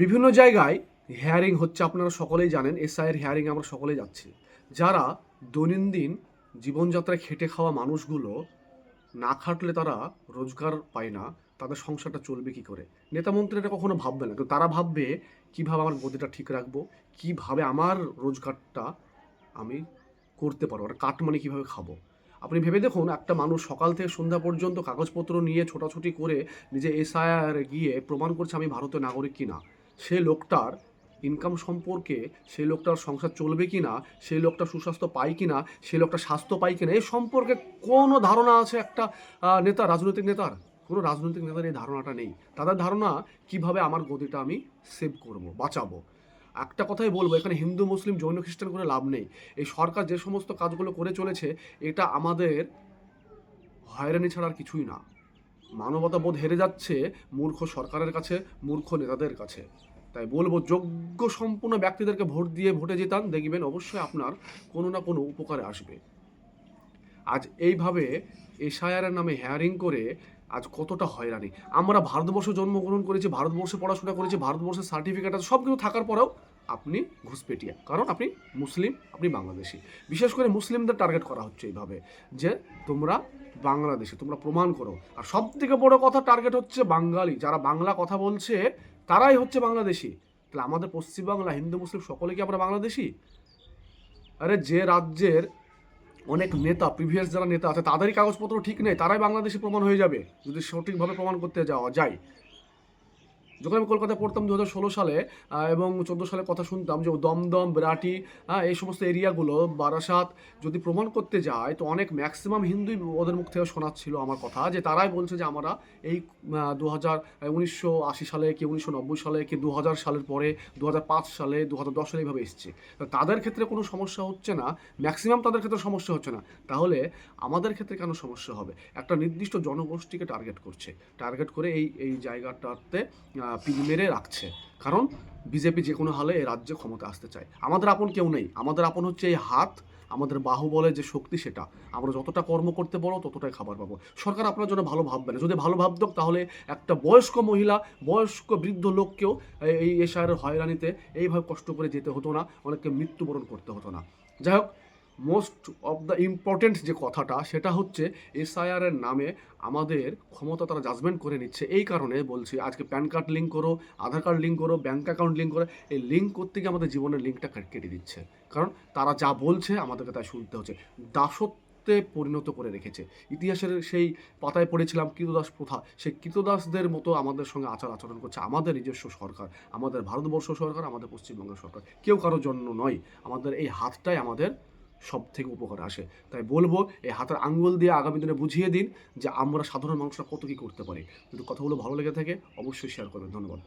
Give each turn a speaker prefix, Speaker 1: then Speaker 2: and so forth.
Speaker 1: বিভিন্ন জায়গায় হেয়ারিং হচ্ছে, আপনারা সকলেই জানেন এসআইয়ের হেয়ারিং আমরা সকলেই যাচ্ছি। যারা দৈনন্দিন জীবনযাত্রায় খেটে খাওয়া মানুষগুলো না খাটলে তারা রোজগার পায় না, তাদের সংসারটা চলবে কি করে? নেতা মন্ত্রীরা কখনো ভাববে না, কিন্তু তারা ভাববে, কীভাবে আমার গদিটা ঠিক রাখব? কীভাবে আমার রোজগারটা আমি করতে পারব? আর কাটমানি কীভাবে খাব? আপনি ভেবে দেখুন, একটা মানুষ সকাল থেকে সন্ধ্যা পর্যন্ত কাগজপত্র নিয়ে ছোটাছুটি করে নিজে এসআইআর গিয়ে প্রমাণ করছে, আমি ভারতীয় নাগরিক কিনা সে লোকটার ইনকাম সম্পর্কে সেই লোকটার সংসার চলবে কি না সেই লোকটা সুস্বাস্থ্য পায় কি না সেই লোকটা স্বাস্থ্য পায় কি না এই সম্পর্কে কোনো ধারণা আছে একটা নেতা, রাজনৈতিক নেতার? কোনো রাজনৈতিক নেতার এই ধারণাটা নেই। তাদের ধারণা, কীভাবে আমার গদিটা আমি সেভ করব, বাঁচাবো? একটা কথাই বলব, এখানে হিন্দু, মুসলিম, জৈন, খ্রিস্টান করে লাভ নেই। এই সরকার যে সমস্ত কাজগুলো করে চলেছে, এটা আমাদের হয়রানি ছাড়া আর কিছুই না। মানবতা বোধ হেরে যাচ্ছে মূর্খ সরকারের কাছে, মূর্খ নেতাদের কাছে। তাই বলব, যোগ্য সম্পূর্ণ ব্যক্তিদেরকে ভোট দিয়ে ভোটে যেতান দেখবেন অবশ্যই আপনার কোনো না কোনো উপকারে আসবে। আজ এইভাবে এসআইআরের নামে হেয়ারিং করে আজ কতটা হয়রানি। আমরা ভারতবর্ষে জন্মগ্রহণ করেছি, ভারতবর্ষে পড়াশোনা করেছি, ভারতবর্ষের সার্টিফিকেট আছে সব কিছু থাকার পরেও আপনি ঘুষপেটিয়া, কারণ আপনি মুসলিম, আপনি বাংলাদেশি। বিশেষ করে মুসলিমদের টার্গেট করা হচ্ছে এইভাবে, যে তোমরা বাংলাদেশি, তোমরা প্রমাণ করো। আর সব থেকে বড় কথা টার্গেট হচ্ছে বাঙালি। যারা বাংলা কথা বলছে, তারাই হচ্ছে বাংলাদেশি। তাহলে আমাদের পশ্চিমবাংলা, হিন্দু, মুসলিম, সকলে কি আমরা বাংলাদেশি? আরে যে রাজ্যের অনেক নেতা প্রিভিয়াস যারা নেতা আছে, তাদেরই কাগজপত্র ঠিক নেই, তারাই বাংলাদেশি প্রমাণ হয়ে যাবে। যদি সঠিকভাবে প্রমাণ করতে যাওয়া যায়। যখন আমি কলকাতায় পড়তাম দু হাজার ষোলো সালে এবং চোদ্দ সালে কথা শুনতাম যে দমদম বিরাটি হ্যাঁ এই সমস্ত এরিয়াগুলো, বারাসাত যদি প্রমাণ করতে যায়, তো অনেক ম্যাক্সিমাম হিন্দুই ওদের মুখ থেকে শোনাচ্ছিল আমার কথা, যে তারাই বলছে যে আমরা এই দু হাজার উনিশশো আশি সালে কি উনিশশো নব্বই সালে কি দু হাজার সালের পরে দু হাজার পাঁচ সালে দু হাজার দশ সালে এইভাবে এসছে। তাদের ক্ষেত্রে কোনো সমস্যা হচ্ছে না ম্যাক্সিমাম তাদের ক্ষেত্রে সমস্যা হচ্ছে না। তাহলে আমাদের ক্ষেত্রে কেন সমস্যা হবে? একটা নির্দিষ্ট জনগোষ্ঠীকে টার্গেট করছে। টার্গেট করে এই এই জায়গাটাতে পিল মেরে রাখছে। কারণ বিজেপি যে কোনো হালে এই রাজ্যে ক্ষমতা আসতে চায়। আমাদের আপন কেউ নেই। আমাদের আপন হচ্ছে এই হাত, আমাদের বাহুবলে যে শক্তি সেটা। আমরা যতটা কর্ম করতে পারব, ততটাই খাবার পাবো। সরকার আপনার জন্য ভালো ভাববে না। যদি ভালো ভাবতো তাহলে একটা বয়স্ক মহিলা, বয়স্ক বৃদ্ধ লোককেও এই- এশারের হয়রানিতে এইভাবে কষ্ট করে যেতে হতো না। অনেককে মৃত্যুবরণ করতে হতো না। যাই হোক মোস্ট অফ দ্য ইম্পর্টেন্ট যে কথাটা, সেটা হচ্ছে এসআইআরের নামে আমাদের ক্ষমতা তারা জাজমেন্ট করে নিচ্ছে। এই কারণে বলছি, আজকে প্যান কার্ড লিঙ্ক করো, আধার কার্ড লিঙ্ক করো ব্যাঙ্ক অ্যাকাউন্ট লিঙ্ক করো, এই লিঙ্ক করতে গিয়ে আমাদের জীবনের লিঙ্কটা কেটে দিচ্ছে। কারণ তারা যা বলছে, আমাদেরকে তাই শুনতে হচ্ছে। দাসত্বে পরিণত করে রেখেছে। ইতিহাসের সেই পাতায় পড়েছিলাম, কৃতদাস প্রথা। সেই কৃতদাসদের মতো আমাদের সঙ্গে আচার আচরণ করছে আমাদের নিজস্ব সরকার, আমাদের ভারতবর্ষ সরকার, আমাদের পশ্চিমবঙ্গ সরকার। কেউ কারোর জন্য নয়। আমাদের এই হাতটাই আমাদের সব থেকে উপকার আসে। তাই বলব, এই হাতের আঙ্গুল দিয়ে আগামী দিনে বুঝিয়ে দিন যে আমরা সাধারণ মানুষরা কত কী করতে পারি। যদি কথাগুলো ভালো লেগে থাকে, অবশ্যই শেয়ার করবেন। ধন্যবাদ।